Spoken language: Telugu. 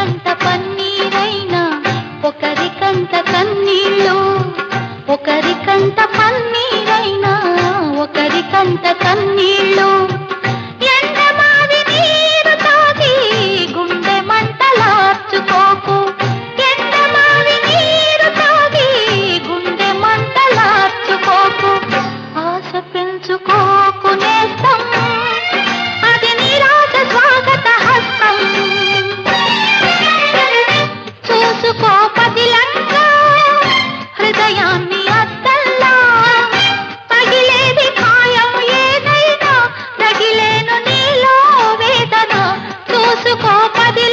ఒకరికంత పన్నీరైనా ఒకరికంత కన్నీళ్ళు ఒకరికంత పన్నీరైనా ఒకరికంత కన్నీళ్ళు. హృదయాన్ని అద్దల్లా పగిలేది ఖాయం ఏదైనా తగిలేను నీలో వేదన. చూసుకో పది